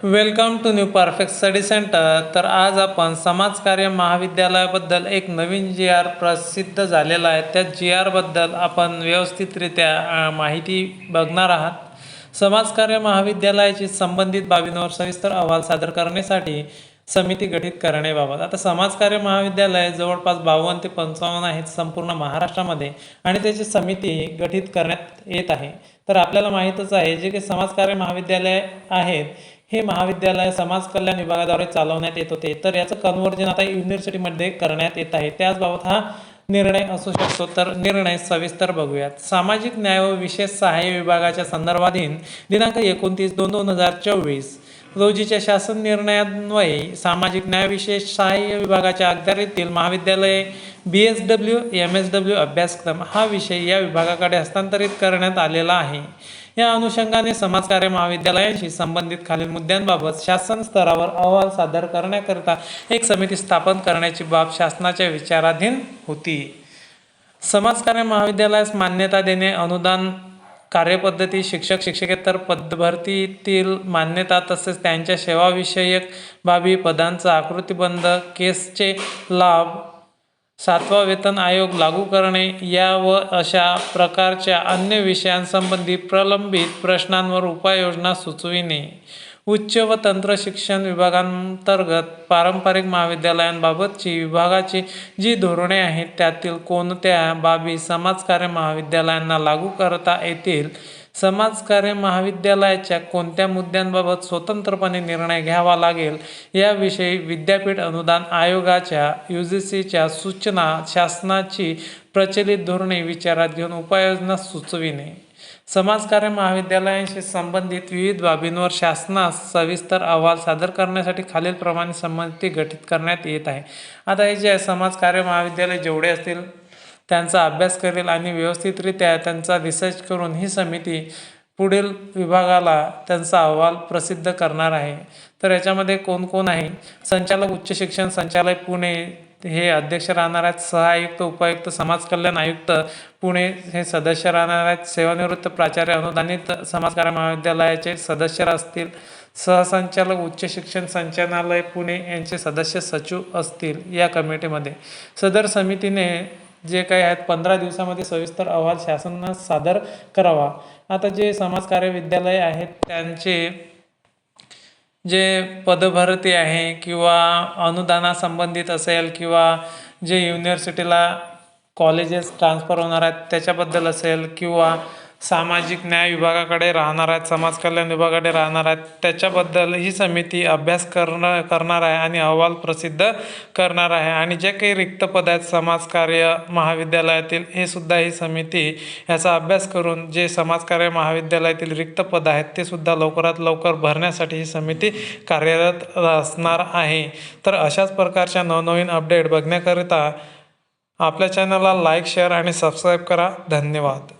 Welcome to new perfect study centre तर आज आपण समाजकार्य महाविद्यालयाबद्दल एक नवीन जी आर प्रसिद्ध झालेला आहे. त्या जी आरबद्दल आपण व्यवस्थितरित्या माहिती बघणार आहात. समाजकार्य महाविद्यालयाची संबंधित बाबींवर सविस्तर अहवाल सादर करण्यासाठी समिती गठीत करण्याबाबत. आता समाजकार्य महाविद्यालय जवळपास बावन्न ते पंचावन्न आहेत संपूर्ण महाराष्ट्रामध्ये आणि त्याची समिती गठीत करण्यात येत आहे. तर आपल्याला माहीतच आहे जे काही समाजकार्य महाविद्यालय आहेत हे महाविद्यालय समाज कल्याण विभागाद्वारे चालवण्यात येत होते. तर याचं कन्व्हर्जन आता युनिव्हर्सिटीमध्ये करण्यात येत आहे. त्याचबाबत हा निर्णय असू शकतो. तर निर्णय सविस्तर बघूयात. सामाजिक न्याय व विशेष सहाय्य विभागाच्या संदर्भाधीन दिनांक एकोणतीस दोन दोन हजार चोवीस रोजीच्या शासन निर्णयान्वये सामाजिक न्याय विशेष सहाय्य विभागाच्या अखत्यारीतील महाविद्यालये B S W M S W अभ्यासक्रम हा विषय या विभागाकडे हस्तांतरित करण्यात आलेला आहे. या अनुषंगाने समाजकार्य महाविद्यालयांशी संबंधित खालील मुद्द्यांबाबत शासन स्तरावर अहवाल सादर करण्याकरिता एक समिती स्थापन करण्याची बाब शासनाच्या विचाराधीन होती. समाजकार्य महाविद्यालयास मान्यता देणे अनुदान कार्यपद्धती शिक्षक शिक्षकेतर पदभरतीतील मान्यता तसेच त्यांच्या सेवाविषयक बाबी पदांचा आकृतीबंध केसचे लाभ सातवा वेतन आयोग लागू करणे या व अशा प्रकारच्या अन्य विषयांसंबंधी प्रलंबित प्रश्नांवर उपाययोजना सुचविणे. उच्च व तंत्र शिक्षण विभागांतर्गत पारंपरिक महाविद्यालयांबाबतची विभागाची जी धोरणे आहेत त्यातील कोणत्या बाबी समाजकार्य महाविद्यालयांना लागू करता येतील समाजकार्य महाविद्यालयाच्या कोणत्या मुद्द्यांबाबत स्वतंत्रपणे निर्णय घ्यावा लागेल याविषयी विद्यापीठ अनुदान आयोगाच्या यू जी सीच्या सूचना शासनाची प्रचलित धोरणे विचारात घेऊन उपाययोजना सुचविणे. समाजकार्य महाविद्यालयांशी संबंधित विविध बाबींवर शासनास सविस्तर अहवाल सादर करण्यासाठी खालीलप्रमाणे संमती गठीत करण्यात येत आहे. आता हे जे आहे समाजकार्य महाविद्यालय जेवढे असतील त्यांचा अभ्यास करेल आणि व्यवस्थितरित्या त्यांचा रिसर्च करून ही समिती पुढील विभागाला त्यांचा अहवाल प्रसिद्ध करणार आहे. तर याच्यामध्ये कोण कोण आहे? संचालक उच्च शिक्षण संचालय पुणे हे अध्यक्ष राहणार आहेत. सहआयुक्त उपायुक्त समाज कल्याण आयुक्त पुणे हे सदस्य राहणार आहेत. सेवानिवृत्त प्राचार्य अनुदानित समाजकार्य महाविद्यालयाचे सदस्य असतील. सहसंचालक उच्च शिक्षण संचालनालय पुणे यांचे सदस्य सचिव असतील या कमिटीमध्ये. सदर समितीने जे काही आहेत पंधरा दिवसामध्ये सविस्तर अहवाल शासनास सादर करावा. आता जे समाजकार्य विद्यालय आहेत त्यांचे जे पदभरती आहे किंवा अनुदानासंबंधित असेल किंवा जे युनिव्हर्सिटीला कॉलेजेस ट्रान्स्फर होणार आहेत त्याच्याबद्दल असेल किंवा सामाजिक न्याय विभागाकडे राहणार आहेत समाज कल्याण विभागाकडे राहणार आहेत. त्याच्याबद्दल ही समिती अभ्यास करणं करणार आहे आणि अहवाल प्रसिद्ध करणार आहे. आणि जे काही रिक्त पद आहेत समाजकार्य महाविद्यालयातील हे सुद्धा ही समिती याचा अभ्यास करून जे समाजकार्य महाविद्यालयातील रिक्त पद आहेत ते सुद्धा लवकरात लवकर भरण्यासाठी ही समिती कार्यरत असणार आहे. तर अशाच प्रकारच्या नवनवीन अपडेट बघण्याकरिता आपल्या चॅनलला लाईक शेअर आणि सबस्क्राईब करा. धन्यवाद.